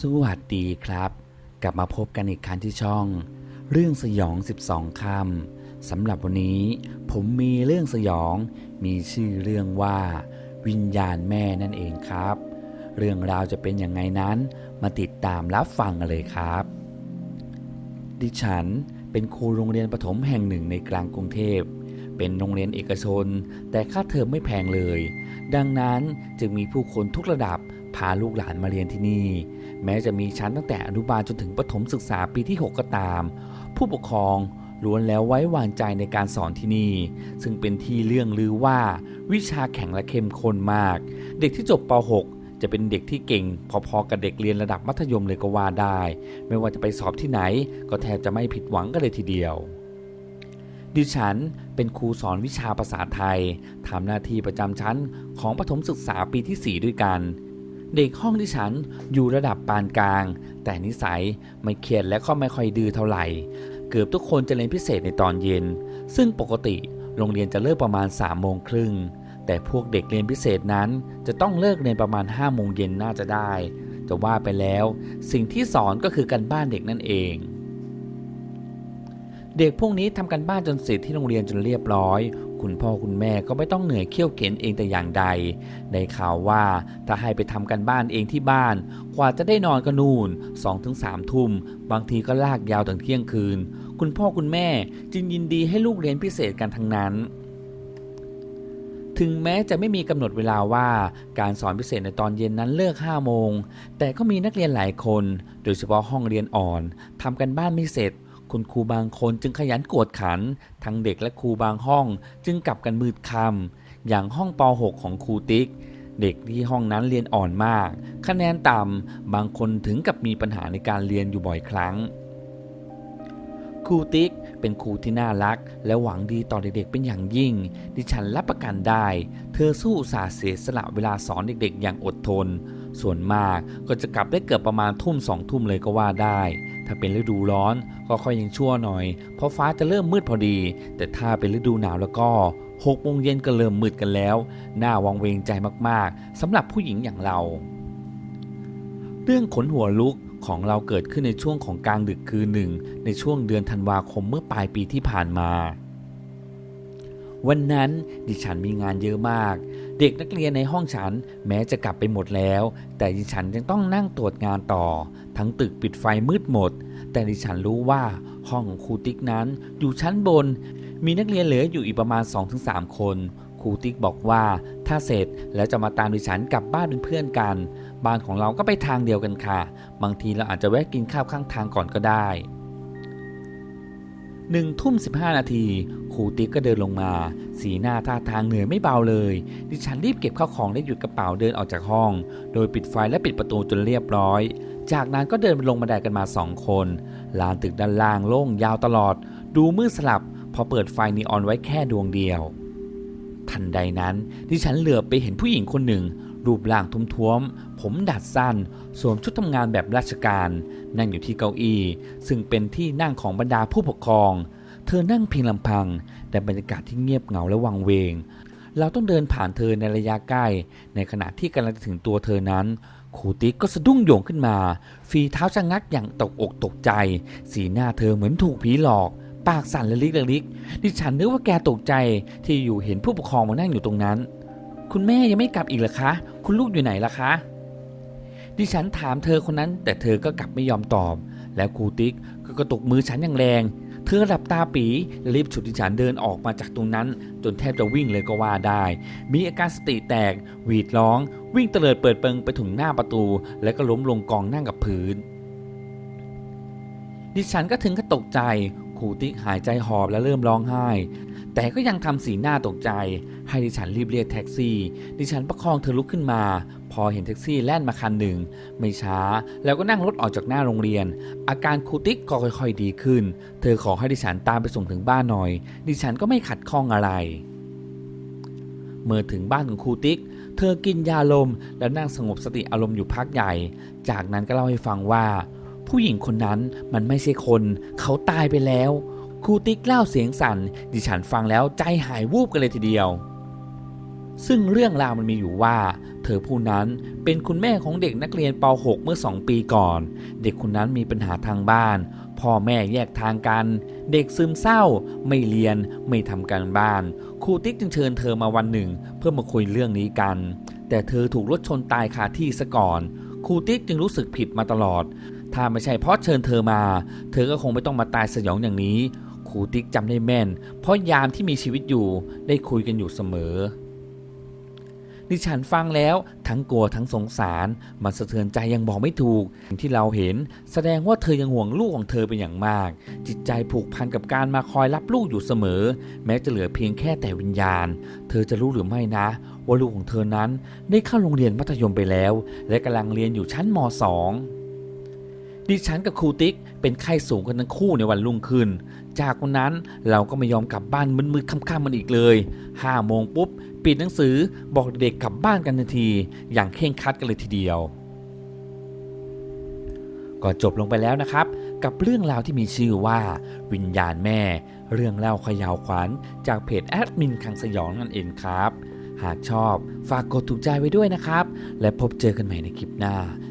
สวัสดีครับ กลับมาพบกันอีกครั้งที่ช่อง เรื่องสยอง 12 คำสำหรับวันนี้ ผมมีเรื่องสยอง มีชื่อเรื่องว่า วิญญาณแม่นั่นเองครับ เรื่องราวจะเป็นยังไงนั้น มาติดตามรับฟังกันเลยครับ ดิฉันเป็นครูโรงเรียนประถมแห่งหนึ่งในกลางกรุงเทพเป็นโรงเรียนเอกชน แต่ค่าเทอมไม่แพงเลย ดังนั้นจึงมีผู้คนทุกระดับ พาลูกหลานมาเรียนที่นี่ แม้จะมีชั้นตั้งแต่อนุบาลจนถึงประถมศึกษาปีที่ 6 ก็ตาม ผู้ปกครองล้วนแล้วไว้วางใจในการสอนที่นี่ ซึ่งเป็นที่เรื่องลือว่าวิชาแข็งและเข้มข้นมาก เด็กที่จบป .6 จะเป็นเด็กที่เก่ง พอๆกับเด็กเรียนระดับมัธยมเลยก็ว่าได้ ไม่ว่าจะไปสอบที่ไหน ก็แทบจะไม่ผิดหวังกันเลยทีเดียวดิฉันเป็นครูสอนวิชาภาษาไทยทำหน้าที่ประจำชั้นของประถมศึกษาปีที่ 4 ด้วยกัน เด็กห้องดิฉันอยู่ระดับปานกลาง แต่นิสัยไม่เครียดและก็ไม่ค่อยดื้อเท่าไหร่ เกือบทุกคนจะเรียนพิเศษในตอนเย็น ซึ่งปกติโรงเรียนจะเลิกประมาณ3ามโมงครึ่งแต่พวกเด็กเรียนพิเศษนั้น จะต้องเลิกเรียนประมาณ5้าโมงเย็นน่าจะได้ จะว่าไปแล้ว สิ่งที่สอนก็คือการบ้านเด็กนั่นเอง เด็กพวกนี้ทำกันบ้านจนเสร็จที่โรงเรียนจนเรียบร้อย คุณพ่อคุณแม่ก็ไม่ต้องเหนื่อยเคี่ยวเข็นเองแต่อย่างใดในข่าวว่าถ้าให้ไปทำกันบ้านเองที่บ้าน กว่าจะได้นอนก็นู่น2-3ทุ่ม บางทีก็ลากยาวถึงเที่ยงคืน คุณพ่อคุณแม่จึงยินดีให้ลูกเรียนพิเศษกันทั้งนั้นถึงแม้จะไม่มีกำหนดเวลาว่าการสอนพิเศษในตอนเย็นนั้นเลิก 5 โมง แต่ก็มีนักเรียนหลายคน โดยเฉพาะห้องเรียนอ่อนทำกันบ้านไม่เสร็จ คุณครูบางคนจึงขยันกวดขัน ทั้งเด็กและครูบางห้องจึงกลับกันมืดค่ำอย่างห้องป .6 ของครูติ๊ก เด็กที่ห้องนั้นเรียนอ่อนมาก คะแนนต่ำบางคนถึงกับมีปัญหาในการเรียนอยู่บ่อยครั้ง ครูติ๊กเป็นครูที่น่ารัก และหวังดีต่อเด็กๆเป็นอย่างยิ่ง ดิฉันรับประกันได้ เธอสู้อุตสาห์เสียสละเวลาสอนเด็กๆ อย่างอดทน ส่วนมากก็จะกลับได้เกือบประมาณทุ่มสองทุ่มเลยก็ว่าได้ ถ้าเป็นฤดูร้อนก็ค่อยยังชั่วหน่อย เพราะฟ้าจะเริ่มมืดพอดี แต่ถ้าเป็นฤดูหนาวแล้วก็หกโมงเย็นก็เริ่มมืดกันแล้วน่าวังเวงใจมากๆสำหรับผู้หญิงอย่างเรา เรื่องขนหัวลุกของเราเกิดขึ้นในช่วงของกลางดึกคืนหนึ่ง ในช่วงเดือนธันวาคมเมื่อปลายปีที่ผ่านมา วันนั้นดิฉันมีงานเยอะมาก เด็กนักเรียนในห้องฉันแม้จะกลับไปหมดแล้ว แต่ดิฉันยังต้องนั่งตรวจงานต่อ ทั้งตึกปิดไฟมืดหมด แต่ดิฉันรู้ว่าห้องของครูติ๊กนั้นอยู่ชั้นบน มีนักเรียนเหลืออยู่อีกประมาณ 2-3 คนครูติ๊กบอกว่าถ้าเสร็จแล้วจะมาตามดิฉันกลับบ้านเป็นเพื่อนกัน บ้านของเราก็ไปทางเดียวกันค่ะ บางทีเราอาจจะแวะกินข้าวข้างทางก่อนก็ได้ หนึ่งทุ่มสิบห้านาทีครูติ๊กก็เดินลงมา สีหน้าท่าทางเหนื่อยไม่เบาเลย ดิฉันรีบเก็บข้าวของและหยุดกระเป๋าเดินออกจากห้อง โดยปิดไฟและปิดประตูจนเรียบร้อย จากนั้นก็เดินลงบันไดกันมาสองคนลานตึกด้านล่างโล่งยาวตลอด ดูมืดสลับ พอเปิดไฟนีออนไว้แค่ดวงเดียว ทันใดนั้น ดิฉันเหลือบไปเห็นผู้หญิงคนหนึ่ง รูปร่างทุ้มๆ ผมดัดสั้น สวมชุดทำงานแบบราชการ นั่งอยู่ที่เก้าอี้ ซึ่งเป็นที่นั่งของบรรดาผู้ปกครอง เธอนั่งเพียงลำพัง แต่บรรยากาศที่เงียบเหงาและวังเวง เราต้องเดินผ่านเธอในระยะใกล้ ในขณะที่กำลังจะถึงตัวเธอนั้นครูติ๊กก็สะดุ้งโยงขึ้นมา ฝีเท้าชะงักอย่างตกอกตกใจ สีหน้าเธอเหมือนถูกผีหลอก ปากสั่นละลิกละลิก ดิฉันนึกว่าแกตกใจที่อยู่เห็นผู้ปกครองมานั่งอยู่ตรงนั้น คุณแม่ยังไม่กลับอีกเหรอคะ คุณลูกอยู่ไหนล่ะคะ ดิฉันถามเธอคนนั้น แต่เธอก็กลับไม่ยอมตอบ แล้วครูติ๊กก็กระตุกมือฉันอย่างแรง เธอหลับตาปีรีบฉุดดิฉันเดินออกมาจากตรงนั้น จนแทบจะวิ่งเลยก็ว่าได้ มีอาการสติแตก หวีดร้อง วิ่งเตลิดเปิดเปิงไปถึงหน้าประตู แล้วก็ล้มลงกองนั่งกับพื้น ดิฉันก็ถึงกับตกใจครูติ๊กหายใจหอบและเริ่มร้องไห้ แต่ก็ยังทำสีหน้าตกใจ ให้ดิฉันรีบเรียกแท็กซี่ ดิฉันประคองเธอลุกขึ้นมา พอเห็นแท็กซี่แล่นมาคันหนึ่ง ไม่ช้า แล้วก็นั่งรถออกจากหน้าโรงเรียน อาการครูติ๊กก็ค่อยๆดีขึ้น เธอขอให้ดิฉันตามไปส่งถึงบ้านหน่อย ดิฉันก็ไม่ขัดข้องอะไร เมื่อถึงบ้านของครูติ๊ก เธอกินยาลม แล้วนั่งสงบสติอารมณ์อยู่พักใหญ่ จากนั้นก็เล่าให้ฟังว่า ผู้หญิงคนนั้นมันไม่ใช่คน เขาตายไปแล้ว ครูติ๊กเล่าเสียงสั่น ดิฉันฟังแล้วใจหายวูบกันเลยทีเดียว ซึ่งเรื่องราวมันมีอยู่ว่า เธอผู้นั้นเป็นคุณแม่ของเด็กนักเรียนป .6 เมื่อ 2 ปีก่อน เด็กคนนั้นมีปัญหาทางบ้าน พ่อแม่แยกทางกัน เด็กซึมเศร้า ไม่เรียน ไม่ทำการบ้าน ครูติ๊กจึงเชิญเธอมาวันหนึ่ง เพื่อมาคุยเรื่องนี้กัน แต่เธอถูกรถชนตายคาที่ซะก่อน ครูติ๊กจึงรู้สึกผิดมาตลอดถ้าไม่ใช่เพราะเชิญเธอมา เธอก็คงไม่ต้องมาตายสยองอย่างนี้ ครูติ๊กจำได้แม่น เพราะยามที่มีชีวิตอยู่ได้คุยกันอยู่เสมอ ดิฉันฟังแล้วทั้งกลัวทั้งสงสาร มันสะเทือนใจยังบอกไม่ถูกอย่งที่เราเห็น แสดงว่าเธอยังห่วงลูกของเธอเป็นอย่างมาก จิตใจผูกพันกับการมาคอยรับลูกอยู่เสมอ แม้จะเหลือเพียงแค่แต่วิญญาณ เธอจะรู้หรือไม่นะ ว่าลูกของเธอนั้นได้เข้าโรงเรียนมัธยมไปแล้ว และกำลังเรียนอยู่ชั้นม .2 ดิฉันกับครูติ๊กเป็นไข้สูงกันทั้งคู่ในวันรุ่งขึ้น จากวันนั้นเราก็ไม่ยอมกลับบ้านมืดๆค่ำๆมันอีกเลยห้าโมงปุ๊บปิดหนังสือบอกเด็กกลับบ้านกันทันที อย่างเคร่งครัดกันเลยทีเดียว ก็จบลงไปแล้วนะครับ กับเรื่องราวที่มีชื่อว่า วิญญาณแม่ เรื่องเล่าขยาวขวัญจากเพจแอดมินคังสยองนั่นเองครับ หากชอบฝากกดถูกใจไว้ด้วยนะครับ และพบเจอกันใหม่ในคลิปหน้า